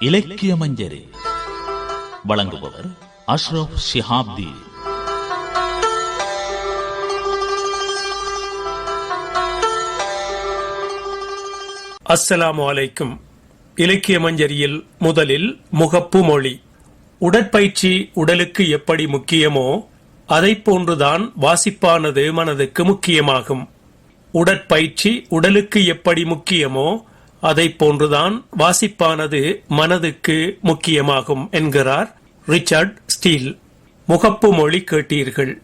இலக்கிய மஞ்சரி வழங்குபவர் அஷ்ரப் ஷிஹாப்தி. அஸ்ஸலாமு அலைக்கும். இலக்கிய மஞ்சரியில் முதலில் முகப்பு மொழி. உடற்பயிற்சி உடலுக்கு எப்படி முக்கியமோ அதை போன்றுதான் வாசிப்பானது மனதுக்கு முக்கியமாகும். உடற்பயிற்சி உடலுக்கு எப்படி முக்கியமோ அதை போன்றுதான் வாசிப்பானது மனதுக்கு முக்கியமாகும் என்கிறார் ரிச்சர்ட் ஸ்டீல். முகப்பு மொழி கேட்டீர்கள்.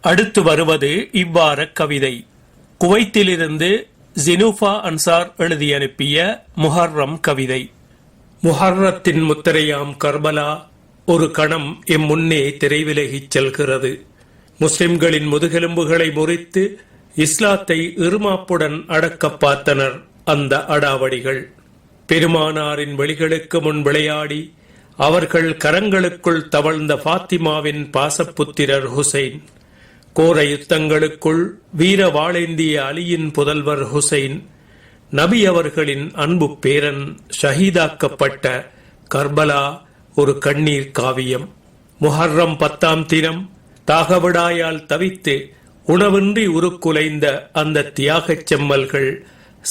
அடுத்து வருவது இவ்வாற கவிதை. குவைத்திலிருந்து ஜினூஃபா அன்சார் எழுதி அனுப்பிய முஹர்ரம் கவிதை. முஹர்ரத்தின் முத்திரையாம் கர்பலா ஒரு கணம் எம் முன்னே திரைவிலகிச் செல்கிறது. முஸ்லிம்களின் முதுகெலும்புகளை முறித்து இஸ்லாத்தை இருமாப்புடன் அடக்கப் பார்த்தனர் அந்த அடாவடிகள். பெருமானாரின் வெளிகளுக்கு முன் விளையாடி அவர்கள் கரங்களுக்குள் தவழ்ந்த பாத்திமாவின் பாசப்புத்திரர் ஹுசைன் கோர யுத்தங்களுக்குள் வீர வாழேந்திய அலியின் புதல்வர் ஹுசைன் நபி அவர்களின் அன்பு பேரன் ஷஹீதாக்கப்பட்ட கர்பலா ஒரு கண்ணீர் காவியம். முஹர்ரம் பத்தாம் தினம் தாகவிடாயால் தவித்து உணவின்றி உருக்குலைந்த அந்த தியாகச் செம்மல்கள்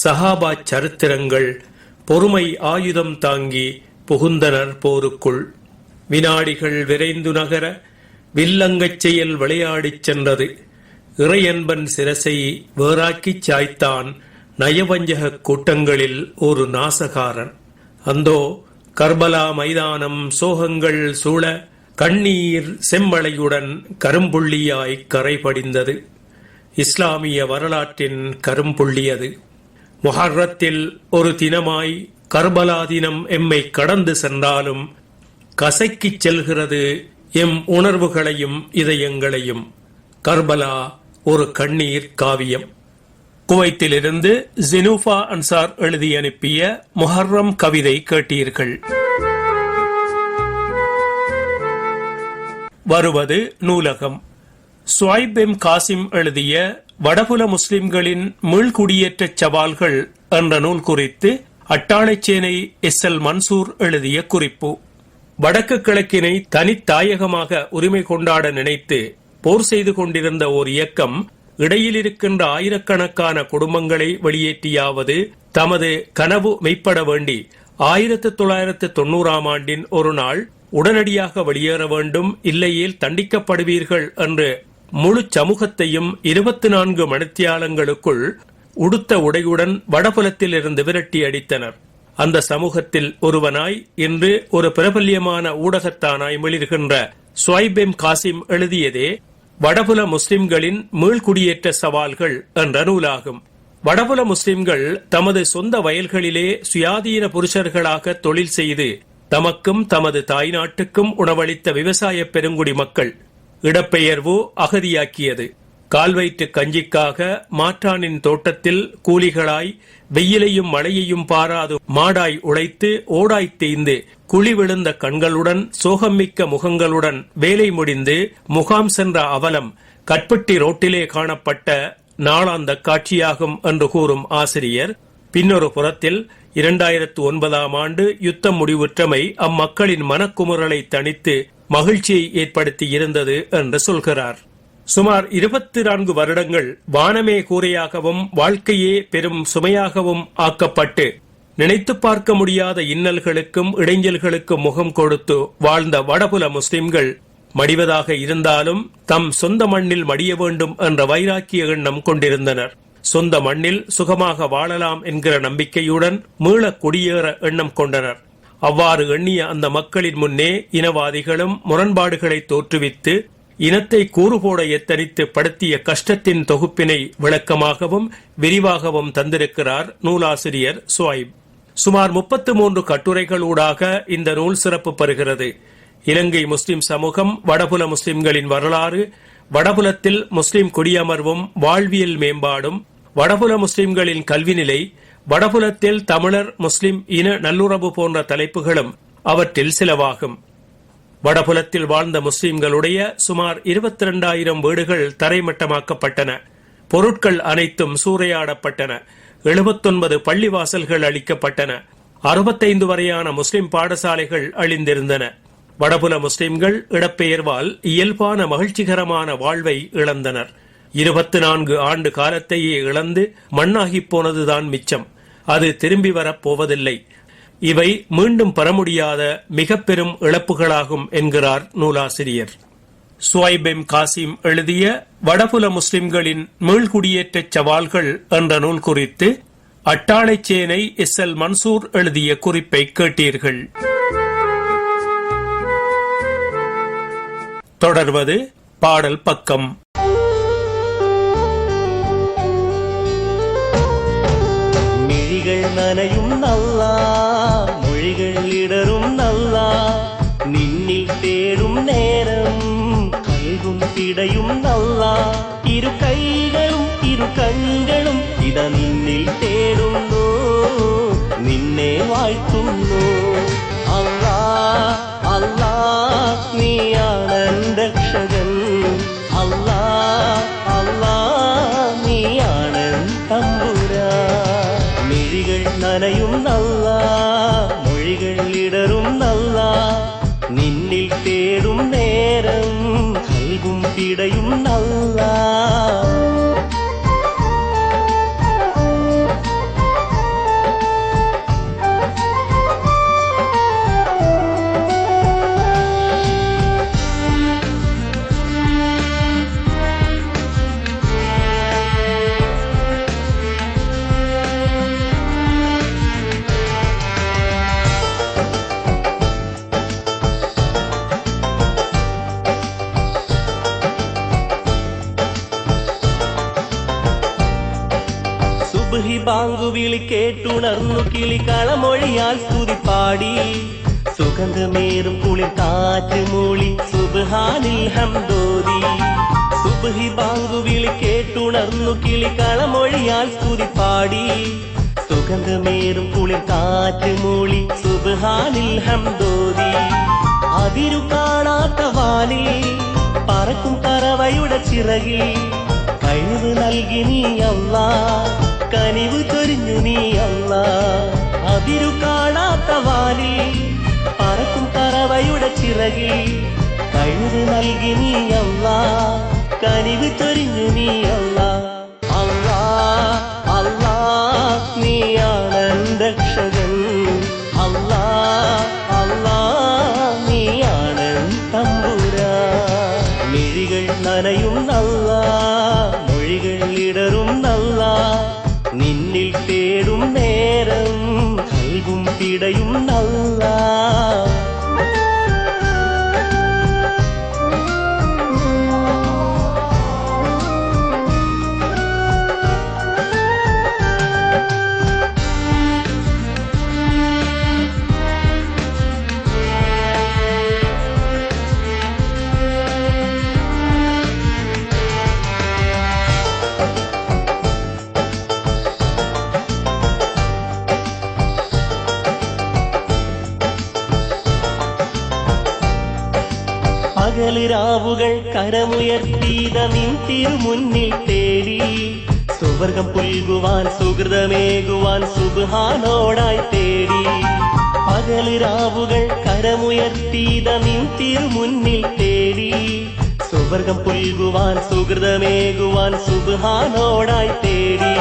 சஹாபா சரித்திரங்கள் பொறுமை ஆயுதம் தாங்கி புகுந்தனர் போருக்குள். வினாடிகள் விரைந்து நகர வில்லங்கச் செயல் விளையாடிச் சென்றது. இறையன்பன் சிரசை வேறாக்கிச் சாய்த்தான் நயவஞ்சக கூட்டங்களில் ஒரு நாசகாரன். அந்தோ கர்பலா மைதானம் சோகங்கள் சூழ கண்ணீர் செம்மலையுடன் கரும்புள்ளியாய் கரை படிந்தது இஸ்லாமிய வரலாற்றின் கரும்புள்ளியது. முஹர்ரத்தில் ஒரு தினமாய் கர்பலா தினம் எம்மை கடந்து சென்றாலும் கசைக்குச் செல்கிறது எம் உணர்வுகளையும் இதயங்களையும். கர்பலா ஒரு கண்ணீர் காவியம். குவைத்திலிருந்து ஜினூஃபா அன்சார் எழுதி அனுப்பிய முஹர்ரம் கவிதை கேட்டீர்கள். வருவது நூலகம். சுவைப் எம் காசிம் எழுதிய வடபுல முஸ்லிம்களின் மீள்குடியேற்ற சவால்கள் என்ற நூல் குறித்து அட்டாளைச்சேனை எஸ் எல் மன்சூர் எழுதிய குறிப்பு. வடக்கு கிழக்கினை தனித்தாயகமாக உரிமை கொண்டாட நினைத்து போர் செய்து கொண்டிருந்த ஓர் இயக்கம் இடையில் இருக்கின்ற ஆயிரக்கணக்கான குடும்பங்களை வெளியேற்றியாவது தமது கனவு மெய்ப்பட வேண்டி ஆயிரத்து தொள்ளாயிரத்து தொண்ணூறாம் ஆண்டின் ஒரு நாள் உடனடியாக வெளியேற வேண்டும் இல்லையேல் தண்டிக்கப்படுவீர்கள் என்று முழு சமூகத்தையும் இருபத்தி நான்கு மணித்தியாலங்களுக்குள் உடுத்த உடையுடன் வடபுலத்தில் இருந்து விரட்டி அடித்தனர். அந்த சமூகத்தில் ஒருவனாய் இன்று ஒரு பிரபல்யமான ஊடகத்தானாய் மிளிர்கின்ற ஸ்வைபெம் காசிம் எழுதியதே வடபுல முஸ்லிம்களின் மீள்குடியேற்ற சவால்கள் என்ற நூலாகும். வடபுல முஸ்லிம்கள் தமது சொந்த வயல்களிலே சுயாதீன புருஷர்களாக தொழில் செய்து தமக்கும் தமது தாய்நாட்டுக்கும் உணவளித்த விவசாய பெருங்குடி மக்கள் இடப்பெயர்வு அகதியாக்கியது. கால்வயிற்று கஞ்சிக்காக மாற்றானின் தோட்டத்தில் கூலிகளாய் வெயிலையும் மழையையும் பாராது மாடாய் உழைத்து ஓடாய் தேய்ந்து குழி விழுந்த கண்களுடன் சோகமிக்க முகங்களுடன் வேலை முடிந்து முகாம் சென்ற அவலம் கட்பட்டி ரோட்டிலே காணப்பட்ட நாளாந்த காட்சியாகும் என்று கூறும் ஆசிரியர். பின்னொரு புறத்தில் இரண்டாயிரத்து ஒன்பதாம் ஆண்டு யுத்தம் முடிவுற்றமை அம்மக்களின் மனக்குமுறலை தணித்து மகிழ்ச்சியை ஏற்படுத்தி இருந்தது என்று சொல்கிறார். சுமார் இருபத்தி நான்கு வருடங்கள் வானமே கூரையாகவும் வாழ்க்கையே பெரும் சுமையாகவும் ஆக்கப்பட்டு நினைத்து பார்க்க முடியாத இன்னல்களுக்கும் இடைஞ்சல்களுக்கும் முகம் கொடுத்து வாழ்ந்த வடபுல முஸ்லிம்கள் மடிவதாக இருந்தாலும் தம் சொந்த மண்ணில் மடிய வேண்டும் என்ற வைராக்கிய எண்ணம் கொண்டிருந்தனர். சொந்த மண்ணில் சுகமாக வாழலாம் என்கிற நம்பிக்கையுடன் மீள குடியேற எண்ணம் கொண்டனர். அவ்வாறு எண்ணிய அந்த மக்களின் முன்னே இனவாதிகளும் முரண்பாடுகளை தோற்றுவித்து இனத்தை கூறுபோட எத்தனித்து படுத்திய கஷ்டத்தின் தொகுப்பினை விளக்கமாகவும் விரிவாகவும் தந்திருக்கிறார் நூலாசிரியர் சுவாய்ப் சுமார் முப்பத்து மூன்று கட்டுரைகளூடாக இந்த நூல் சிறப்பு பெறுகிறது. இலங்கை முஸ்லிம் சமூகம் வடபுல முஸ்லிம்களின் வரலாறு வடபுலத்தில் முஸ்லிம் குடியமர்வும் வாழ்வியல் மேம்பாடும் வடபுல முஸ்லிம்களின் கல்வி நிலை வடபுலத்தில் தமிழர் முஸ்லிம் இன நல்லுறவு போன்ற தலைப்புகளும் அவற்றில் சிலவாகும். வடபுலத்தில் வாழ்ந்த முஸ்லிம்களுடைய சுமார் இருபத்தி இரண்டாயிரம் வீடுகள் தரைமட்டமாக்கப்பட்டன. பொருட்கள் அனைத்தும் சூறையாடப்பட்டன. எழுபத்தொன்பது பள்ளிவாசல்கள் அளிக்கப்பட்டன அறுபத்தைந்து வரையான முஸ்லிம் பாடசாலைகள் அழிந்திருந்தன. வடபுல முஸ்லிம்கள் இடப்பெயர்வால் இயல்பான மகிழ்ச்சிகரமான வாழ்வை இழந்தனர். இருபத்தி நான்கு ஆண்டு காலத்தையே இழந்து மண்ணாகிப் போனதுதான் மிச்சம். அது திரும்பி வரப் போவதில்லை. இவை மீண்டும் பெற முடியாத மிக பெரும் இழப்புகளாகும் என்கிறார் நூலாசிரியர். சுவைபெம் காசிம் எழுதிய வடபுல முஸ்லிம்களின் மீள்குடியேற்ற சவால்கள் என்ற நூல் குறித்து அட்டாளைச்சேனை எஸ் எல் மன்சூர் எழுதிய குறிப்பை கேட்டீர்கள். தொடர்வது பாடல் பக்கம். നനയും നല്ല മൊഴികൾ ഇടറും നല്ല. നിന്നിൽ തേടും നേരം കൽകും പിടയും നല്ല. ഇരു കൈകളും ഇരു കണ്ണുകളും ഇത നിന്നിൽ തേടുന്നു നിന്നെ വാഴ്ത്തുന്നു. അല്ലാ അല്ലാ നീയാണ് இடையும் കേട്ടുണർന്നു കിളി കളമൊഴിയാൽ സ്തുതി പാടി സുഗന്ധമേറും കുളിർ കാറ്റ് മൂളി സുബ്ഹാനിൽ ഹംദോദി. സുബ്ഹി ബാങ്കു വിളി കേട്ടുണർന്നു കിളി കളമൊഴിയാൽ സ്തുതി പാടി സുഗന്ധമേറും കുളിർ കാറ്റ് മൂളി സുബ്ഹാനിൽ ഹംദോദി. അതിരു കാണാത്ത വാനിൽ പറക്കും പറവയുടെ ചിറകിൽ കഴിവ് നൽകി നീ അല്ല കനിവ് ചൊരിഞ്ഞു നീ അല്ല. അതിരു കാണാത്ത വാലി പറക്കും പറവയുടെ ചിറകിൽ കഴിവ് നൽകി നീ അല്ല. കനിവ് ചൊരിഞ്ഞു നീ അല്ല. അല്ല അല്ലാ നീയാണ് രക്ഷകൻ. നിൻ തിരുമുന്നിൽ തേടി. സുവർഗം പുൽകുവാൻ സുഹൃതമേകുവാൻ സുബാനോടായി തേടി. പകലിരാവുകൾ രാവുകൾ കരമുയർത്തീത നിൻ തിരുമുന്നിൽ തേടി. സുവർഗം പുൽകുവാൻ സുഹൃതമേകുവാൻ സുബാനോടായി തേടി.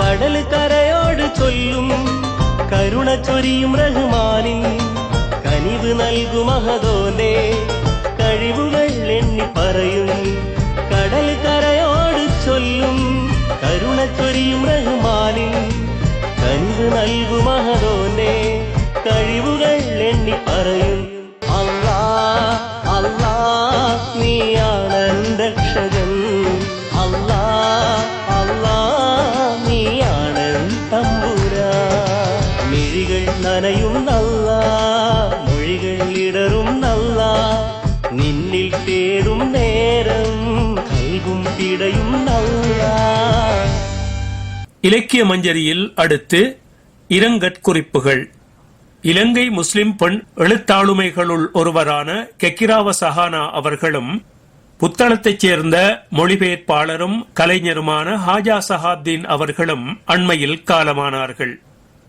കടൽ കരയോട് ചൊല്ലും കരുണ ചൊരിയും റഹ്മാനിൻ. കനിവ് നൽകും മഹതോനെ കഴിവുകൾ എണ്ണി പറയും. കരുണ ചൊരിയും റഹ്മാനിൻ കനിവ് നൽകും മഹതോനെ കഴിവുകൾ എണ്ണി പറയും இலக்கிய மஞ்சரியில் அடுத்து இரங்கற்குறிப்புகள். இலங்கை முஸ்லிம் பெண் எழுத்தாளுமைகளுள் ஒருவரான கெக்கிராவ சஹானா அவர்களும் புத்தளத்தைச் சேர்ந்த மொழிபெயர்ப்பாளரும் கலைஞருமான ஹாஜா சஹாப்தீன் அவர்களும் அண்மையில் காலமானார்கள்.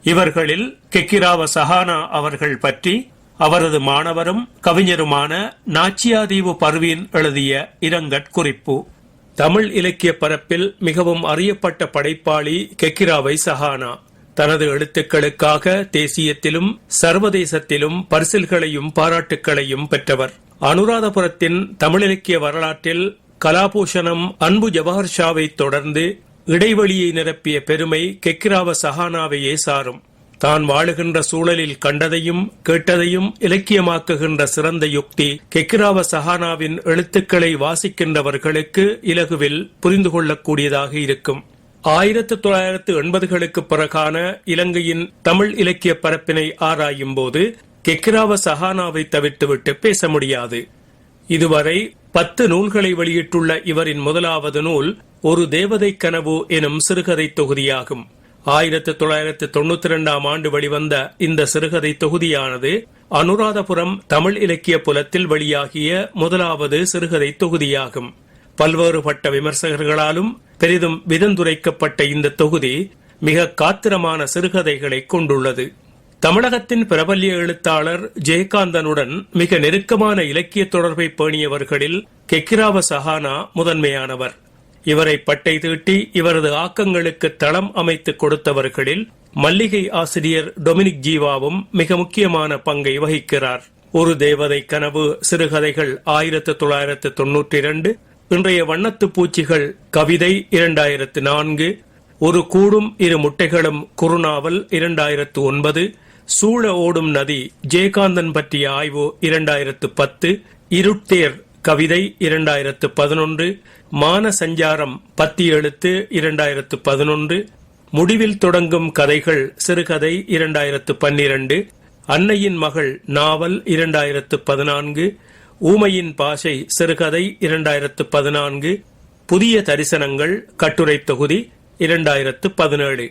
இவர்களில் கெக்கிராவ சஹானா அவர்கள் பற்றி அவரது மாணவரும் கவிஞருமான நாச்சியாதீவு பர்வீன் எழுதிய இரங்கற் குறிப்பு தமிழ் இலக்கிய பரப்பில் மிகவும் அறியப்பட்ட படைப்பாளி கெக்கிராவை சஹானா. தனது எழுத்துக்களுக்காக தேசியத்திலும் சர்வதேசத்திலும் பரிசில்களையும் பாராட்டுக்களையும் பெற்றவர். அனுராதபுரத்தின் தமிழிலக்கிய வரலாற்றில் கலாபூஷணம் அன்பு ஜவஹர் ஷாவை தொடர்ந்து இடைவெளியை நிரப்பிய பெருமை கெக்கிராவ சஹானாவையே சாரும். தான் வாழுகின்ற சூழலில் கண்டதையும் கேட்டதையும் இலக்கியமாக்குகின்ற சிறந்த யுக்தி கெக்கிராவ சஹானாவின் எழுத்துக்களை வாசிக்கின்றவர்களுக்கு இலகுவில் புரிந்து கொள்ளக்கூடியதாக இருக்கும். ஆயிரத்து தொள்ளாயிரத்து எண்பதுகளுக்கு பிறகான இலங்கையின் தமிழ் இலக்கிய பரப்பினை ஆராயும் போது கெக்கிராவ சஹானாவை தவிர்த்துவிட்டு பேச முடியாது. இதுவரை பத்து நூல்களை வெளியிட்டுள்ள இவரின் முதலாவது நூல் ஒரு தேவதை கனவு எனும் சிறுகதை தொகுதியாகும். ஆயிரத்து தொள்ளாயிரத்து தொண்ணூத்தி இரண்டாம் ஆண்டு வெளிவந்த இந்த சிறுகதை தொகுதியானது அனுராதபுரம் தமிழ் இலக்கிய புலத்தில் வெளியாகிய முதலாவது சிறுகதை தொகுதியாகும். பல்வேறுபட்ட விமர்சகர்களாலும் பெரிதும் விதந்துரைக்கப்பட்ட இந்த தொகுதி மிக காத்திரமான சிறுகதைகளை கொண்டுள்ளது. தமிழகத்தின் பிரபல்ய எழுத்தாளர் ஜெயகாந்தனுடன் மிக நெருக்கமான இலக்கிய தொடர்பை பேணியவர்களில் கெக்கிராவ சஹானா முதன்மையானவர். இவரை பட்டை தீட்டி இவரது ஆக்கங்களுக்கு தளம் அமைத்து கொடுத்தவர்களில் மல்லிகை ஆசிரியர் டொமினிக் ஜீவாவும் மிக முக்கியமான பங்கை வகிக்கிறார். ஒரு தேவதை கனவு சிறுகதைகள் ஆயிரத்து தொள்ளாயிரத்து தொன்னூற்றி இரண்டு இன்றைய வண்ணத்து பூச்சிகள் கவிதை இரண்டாயிரத்து நான்கு ஒரு கூடும் இரு முட்டைகளும் குறுநாவல் இரண்டாயிரத்து ஒன்பது சூழ ஓடும் நதி ஜெயகாந்தன் பற்றிய ஆய்வு இரண்டாயிரத்து பத்து இருட்டேர் கவிதை இரண்டாயிரத்து பதினொன்று மான சஞ்சாரம் பத்தி எழுத்து இரண்டாயிரத்து பதினொன்று முடிவில் தொடங்கும் கதைகள் சிறுகதை இரண்டாயிரத்து பன்னிரண்டு அன்னையின் மகள் நாவல் இரண்டாயிரத்து பதினான்கு ஊமையின் பாஷை சிறுகதை இரண்டாயிரத்து பதினான்கு புதிய தரிசனங்கள் கட்டுரை தொகுதி இரண்டாயிரத்து பதினேழு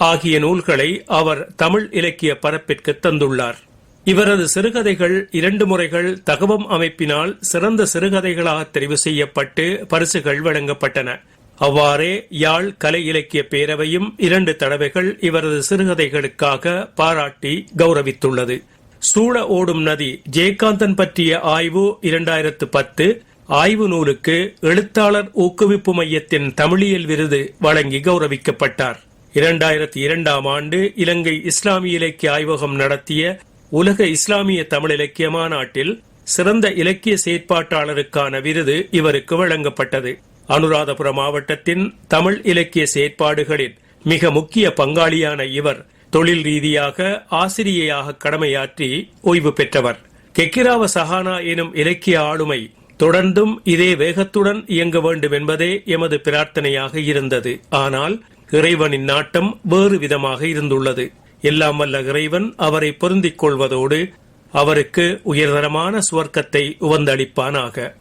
ஆகிய நூல்களை அவர் தமிழ் இலக்கிய பரப்பிற்கு தந்துள்ளார். இவரது சிறுகதைகள் இரண்டு முறைகள் தகவம் அமைப்பினால் சிறந்த சிறுகதைகளாக தெரிவு செய்யப்பட்டு பரிசுகள் வழங்கப்பட்டன. அவ்வாறே யாழ் கலை இலக்கிய பேரவையும் இரண்டு தடவைகள் இவரது சிறுகதைகளுக்காக பாராட்டி கௌரவித்துள்ளது. சூழ ஓடும் நதி ஜெயகாந்தன் பற்றிய ஆய்வு இரண்டாயிரத்து பத்து. ஆய்வு நூலுக்கு எழுத்தாளர் ஊக்குவிப்பு மையத்தின் தமிழியல் விருது வழங்கி கௌரவிக்கப்பட்டார். இரண்டாயிரத்தி இரண்டாம் ஆண்டு இலங்கை இஸ்லாமிய இலக்கிய ஆய்வகம் நடத்திய உலக இஸ்லாமிய தமிழ் இலக்கிய மாநாட்டில் சிறந்த இலக்கிய செயற்பாட்டாளருக்கான விருது இவருக்கு வழங்கப்பட்டது. அனுராதபுரம் மாவட்டத்தின் தமிழ் இலக்கிய செயற்பாடுகளில் மிக முக்கிய பங்காளியான இவர் தொழில் ரீதியாக ஆசிரியையாக கடமையாற்றி ஓய்வு பெற்றவர். கெக்கிராவ சஹானா எனும் இலக்கிய ஆளுமை தொடர்ந்தும் இதே வேகத்துடன் இயங்க வேண்டும் என்பதே எமது பிரார்த்தனையாக இருந்தது. ஆனால் இறைவனின் நாட்டம் வேறு விதமாக இருந்துள்ளது. எல்லாம் வல்ல இறைவன் அவரை பொருந்திக் கொள்வதோடு அவருக்கு உயர்தரமான சுவர்க்கத்தை உவந்தளிப்பானாக.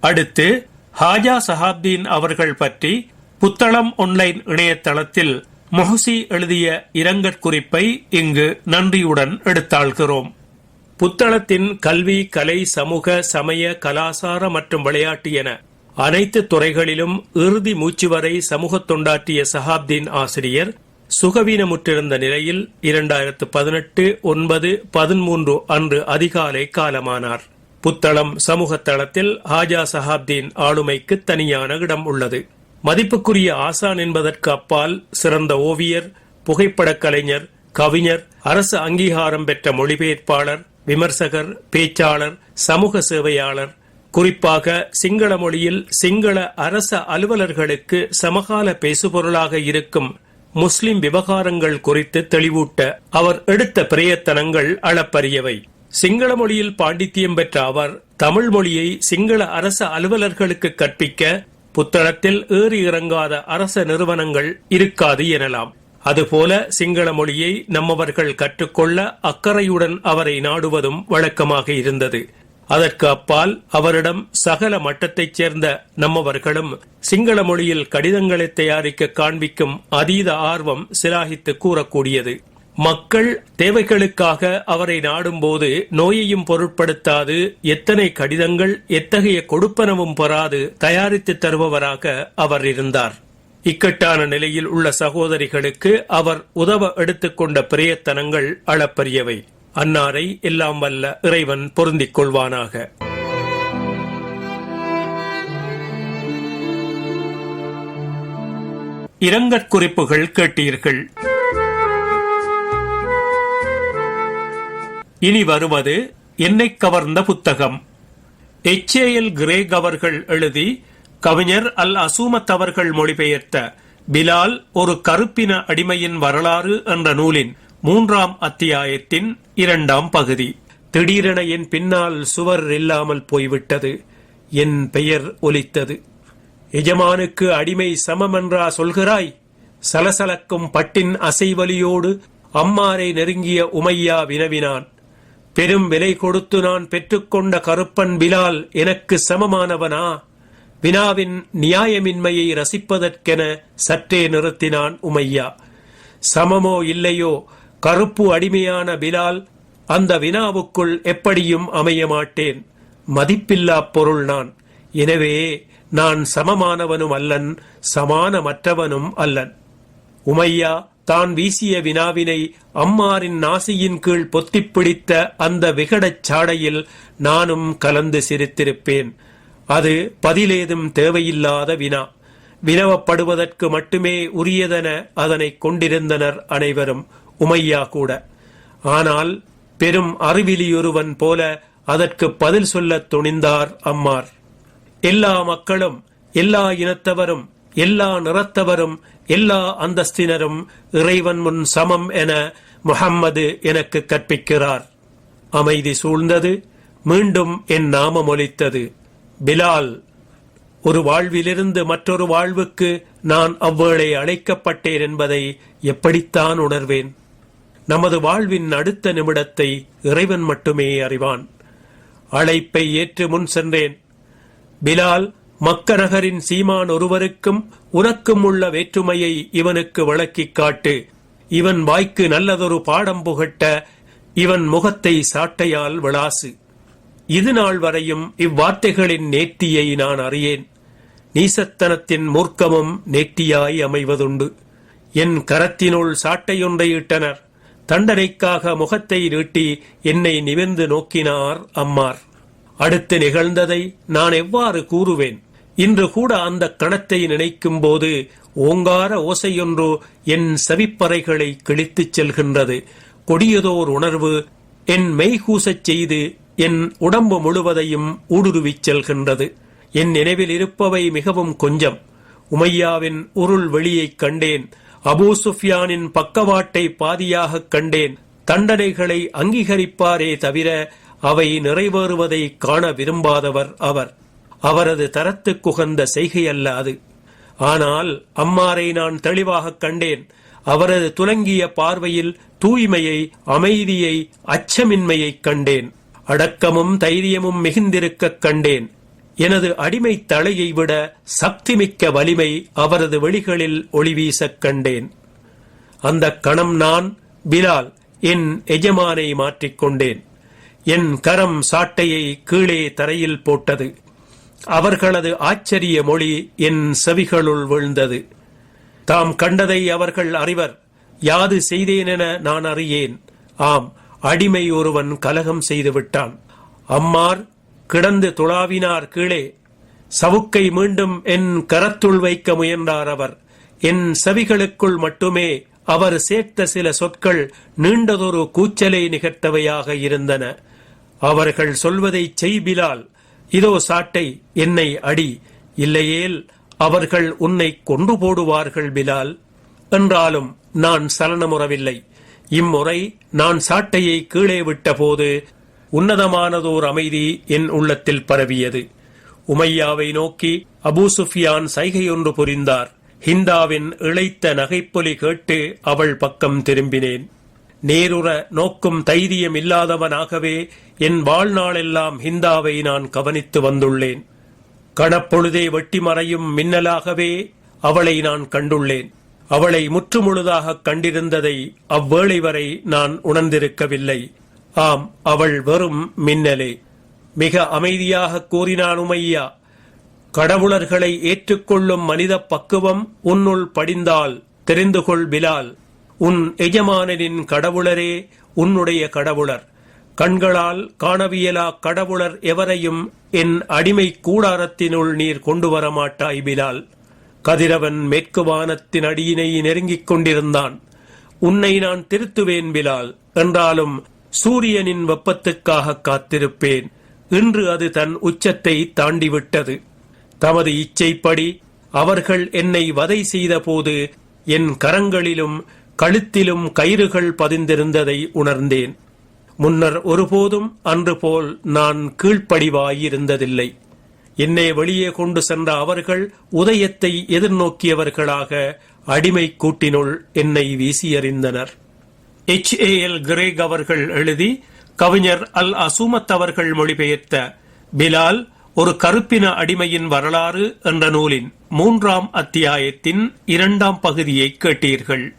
அடுத்து ஹாஜா சஹாப்தீன் அவர்கள் பற்றி புத்தளம் ஒன்லைன் இணையதளத்தில் மொஹசி எழுதிய இரங்கற் குறிப்பை இங்கு நன்றியுடன் எடுத்தாள்கிறோம். புத்தளத்தின் கல்வி கலை சமூக சமய கலாசார மற்றும் விளையாட்டு என அனைத்து துறைகளிலும் இறுதி மூச்சு வரை சமூக தொண்டாற்றிய சஹாப்தீன் ஆசிரியர் சுகவீனமுற்றிருந்த நிலையில் இரண்டாயிரத்து பதினெட்டு ஒன்பது பதிமூன்று அன்று அதிகாலை காலமானார். புத்தளம் சமூக தளத்தில் ஹாஜா சஹாப்தீன் ஆளுமைக்கு தனியான இடம் உள்ளது. மதிப்புக்குரிய ஆசான் என்பதற்கு அப்பால் சிறந்த ஓவியர் புகைப்படக் கலைஞர் கவிஞர் அரசு அங்கீகாரம் பெற்ற மொழிபெயர்ப்பாளர் விமர்சகர் பேச்சாளர் சமூக சேவையாளர் குறிப்பாக சிங்கள மொழியில் சிங்கள அரச அலுவலர்களுக்கு சமகால பேசுபொருளாக இருக்கும் முஸ்லிம் விவகாரங்கள் குறித்து தெளிவூட்ட அவர் எடுத்த பிரயத்தனங்கள் அளப்பரியவை. சிங்கள மொழியில் பாண்டித்தியம் பெற்ற அவர் தமிழ் மொழியை சிங்கள அரச அலுவலர்களுக்கு கற்பிக்க புத்தளத்தில் ஏறி இறங்காத அரச நிறுவனங்கள் இருக்காது எனலாம். அதுபோல சிங்கள மொழியை நம்மவர்கள் கற்றுக்கொள்ள அக்கறையுடன் அவரை நாடுவதும் வழக்கமாக இருந்தது. அதற்கு அப்பால் அவரிடம் சகல மட்டத்தைச் சேர்ந்த நம்மவர்களும் சிங்கள மொழியில் கடிதங்களை தயாரிக்க காண்பிக்கும் அதீத ஆர்வம் சிலாகித்து கூறக்கூடியது. மக்கள் தேவைகளுக்காக அவரை நாடும்போது நோயையும் பொருட்படுத்தாது எத்தனை கடிதங்கள் எத்தகைய கொடுப்பனவும் பெறாது தயாரித்து தருபவராக அவர் இருந்தார். இக்கட்டான நிலையில் உள்ள சகோதரிகளுக்கு அவர் உதவ எடுத்துக்கொண்ட பிரயத்தனங்கள் அளப்பரியவை. அன்னாரை எல்லாம் வல்ல இறைவன் பொருந்திக் கொள்வானாக. இரங்கற் குறிப்புகள் கேட்டீர்கள். இனி வருவது என்னை கவர்ந்த புத்தகம். எச் ஏ எல் கிரேக் அவர்கள் எழுதி கவிஞர் அல் அசூமத் அவர்கள் மொழிபெயர்த்த பிலால் ஒரு கருப்பின அடிமையின் வரலாறு என்ற நூலின் மூன்றாம் அத்தியாயத்தின் இரண்டாம் பகுதி. திடீரென என் பின்னால் சுவர் இல்லாமல் போய்விட்டது. என் பெயர் ஒலித்தது. எஜமானுக்கு அடிமை சமமென்றா சொல்கிறாய்? சலசலக்கும் பட்டின் அசைவலியோடு அம்மாரை நெருங்கிய உமையா வினவினான். பெரும் விலை கொடுத்து நான் பெற்றுக்கொண்ட கருப்பன் பிலால் எனக்கு சமமானவனா? வினாவின் நியாயமின்மையை ரசிப்பதற்கென சற்றே நிறுத்தினான் உமையா. சமமோ இல்லையோ கருப்பு அடிமையான பிலால் அந்த வினாவுக்குள் எப்படியும் அமைய மாட்டேன் மதிப்பில்லா பொருள் நான். எனவே நான் சமமானவனும் அல்லன் சமானமற்றவனும் அல்லன். உமையா தான் வீசிய வினாவினை அம்மாரின் நாசியின் கீழ் பொத்திப் பிடித்த அந்த விகடச் சாடையில் நானும் கலந்து சிரித்திருப்பேன். அது பதிலேதும் தேவையில்லாத வினா. வினவப்படுவதற்கு மட்டுமே உரியதென அதனை கொண்டிருந்தனர் அனைவரும் உமையா கூட. ஆனால் பெரும் அறிவிலியொருவன் போல அதற்கு பதில் சொல்லத் துணிந்தார் அம்மார். எல்லா மக்களும் எல்லா இனத்தவரும் எல்லா நிறத்தவரும் எல்லா அந்தஸ்தினரும் இறைவன் முன் சமம் என முகம்மது எனக்கு கற்பிக்கிறார். அமைதி சூழ்ந்தது மீண்டும் என் நாமம் ஒலித்தது. பிலால் ஒரு வாழ்விலிருந்து மற்றொரு வாழ்வுக்கு நான் அவ்வேளை அழைக்கப்பட்டேன் என்பதை எப்படித்தான் உணர்வேன்? நமது வாழ்வின் அடுத்த நிமிடத்தை இறைவன் மட்டுமே அறிவான். அழைப்பை ஏற்று முன் சென்றேன். பிலால் மக்க நகரின் சீமான் ஒருவருக்கும் உனக்கும் உள்ள வேற்றுமையை இவனுக்கு விளக்கிக் காட்டு. இவன் வாய்க்கு நல்லதொரு பாடம் புகட்ட இவன் முகத்தை சாட்டையால் விளாசு. இது நாள் வரையும் இவ்வார்த்தைகளின் நேர்த்தியை நான் அறியேன். நீசத்தனத்தின் மூர்க்கமும் நேர்த்தியாய் அமைவதுண்டு. என் கரத்தினுள் சாட்டையொன்றை இட்டனர். தண்டனைக்காக முகத்தை நீட்டி என்னை நிமிர்ந்து நோக்கினார் அம்மார். அடுத்து நிகழ்ந்ததை நான் எவ்வாறு கூறுவேன்? இன்று கூட அந்த கணத்தை நினைக்கும் போது ஓங்கார ஓசையொன்று என் செவிப்பறைகளை கிழித்துச் செல்கின்றது. கொடியதோர் உணர்வு என் மெய்கூசச் செய்து என் உடம்பு முழுவதையும் ஊடுருவிச் செல்கின்றது. என் நினைவில் இருப்பவை மிகவும் கொஞ்சம். உமையாவின் உருள் வெளியைக் கண்டேன். அபூ சுஃபியானின் பக்கவாட்டை பாதியாகக் கண்டேன். தண்டனைகளை அங்கீகரிப்பாரே தவிர அவை நிறைவேறுவதை காண விரும்பாதவர் அவர். அவரது தரத்துக்குகந்த செய்கையல்ல அது. ஆனால் அம்மாரை நான் தெளிவாகக் கண்டேன். அவரது துலங்கிய பார்வையில் தூய்மையை அமைதியை அச்சமின்மையைக் கண்டேன். அடக்கமும் தைரியமும் மிகுந்திருக்கக் கண்டேன். எனது அடிமை தலையை விட சக்திமிக்க வலிமை அவரது வெளிகளில் ஒளிவீசக் கண்டேன். அந்த கணம் நான் பிலால் என் எஜமானை மாற்றிக்கொண்டேன் என் கரம் சாட்டையை கீழே தரையில் போட்டது. அவர்களது ஆச்சரிய மொழி என் செவிகளுள் விழுந்தது. தாம் கண்டதை அவர்கள் அறிவர். யாது செய்தேனென நான் அறியேன். ஆம் அடிமை ஒருவன் கலகம் செய்து விட்டான். அம்மார் கிடந்து துளாவினார் கீழே. சவுக்கை மீண்டும் என் கரத்துள் வைக்க முயன்றார் அவர். என் செவிகளுக்குள் மட்டுமே அவர் சேர்த்த சில சொற்கள் நீண்டதொரு கூச்சலை நிகழ்த்தவையாக இருந்தன. அவர்கள் சொல்வதை செய்பிலால் இதோ சாட்டை என்னை அடி. இல்லையேல் அவர்கள் உன்னை கொன்று போடுவார்கள் பிலால் என்றாலும் நான் சலனமுறவில்லை. இம்முறை நான் சாட்டையை கீழே விட்டபோது உன்னதமானதோர் அமைதி என் உள்ளத்தில் பரவியது. உமையாவை நோக்கி அபூ சுஃபியான் சைகையொன்று புரிந்தார். ஹிந்தாவின் இழைத்த நகைப்பொலி கேட்டு அவள் பக்கம் திரும்பினேன். நேருற நோக்கும் தைரியம் இல்லாதவனாகவே என் வாழ்நாளெல்லாம் ஹிந்தாவை நான் கவனித்து வந்துள்ளேன். கணப்பொழுதே வெட்டி மறையும் மின்னலாகவே அவளை நான் கண்டுள்ளேன். அவளை முற்றுமுழுதாக கண்டிருந்ததை அவ்வேளை வரை நான் உணர்ந்திருக்கவில்லை. ஆம் அவள் வெறும் மின்னலே. மிக அமைதியாக கூறினான் உமையா கடவுளர்களை ஏற்றுக்கொள்ளும் மனித பக்குவம் உன்னுள் படிந்தால் தெரிந்து கொள் பிலால். உன் எஜமானனின் கடவுளரே உன்னுடைய கடவுளர். கண்களால் காணவியலா கடவுளர் எவரையும் என் அடிமை கூடாரத்தினுள் நீர் கொண்டு வர மாட்டாய் பிலால். கதிரவன் மேற்கு வானத்தின் அடியினை நெருங்கிக் கொண்டிருந்தான். உன்னை நான் திருத்துவேன் பிலால் என்றாலும் சூரியனின் வெப்பத்துக்காக காத்திருப்பேன். இன்று அது தன் உச்சத்தை தாண்டிவிட்டது. தமது இச்சைப்படி அவர்கள் என்னை வதை செய்தபோது என் கரங்களிலும் கழுத்திலும் கயிறுகள் பதிந்திருந்ததை உணர்ந்தேன். முன்னர் ஒருபோதும் அன்று போல் நான் கீழ்ப்படிவாயிருந்ததில்லை. என்னை வெளியே கொண்டு சென்ற அவர்கள் உதயத்தை எதிர்நோக்கியவர்களாக அடிமை கூட்டினுள் என்னை வீசியறிந்தனர் எச் ஏ எல் கிரேக் அவர்கள் எழுதி கவிஞர் அல் அசூமத் அவர்கள் மொழிபெயர்த்த பிலால் ஒரு கருப்பின அடிமையின் வரலாறு என்ற நூலின் மூன்றாம் அத்தியாயத்தின் இரண்டாம் பகுதியை கேட்டீர்கள்.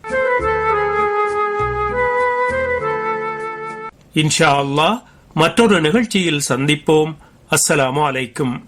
இன்ஷா அல்லாஹ் மற்றொரு நிகழ்ச்சியில் சந்திப்போம். அஸ்ஸலாமு அலைக்கும்.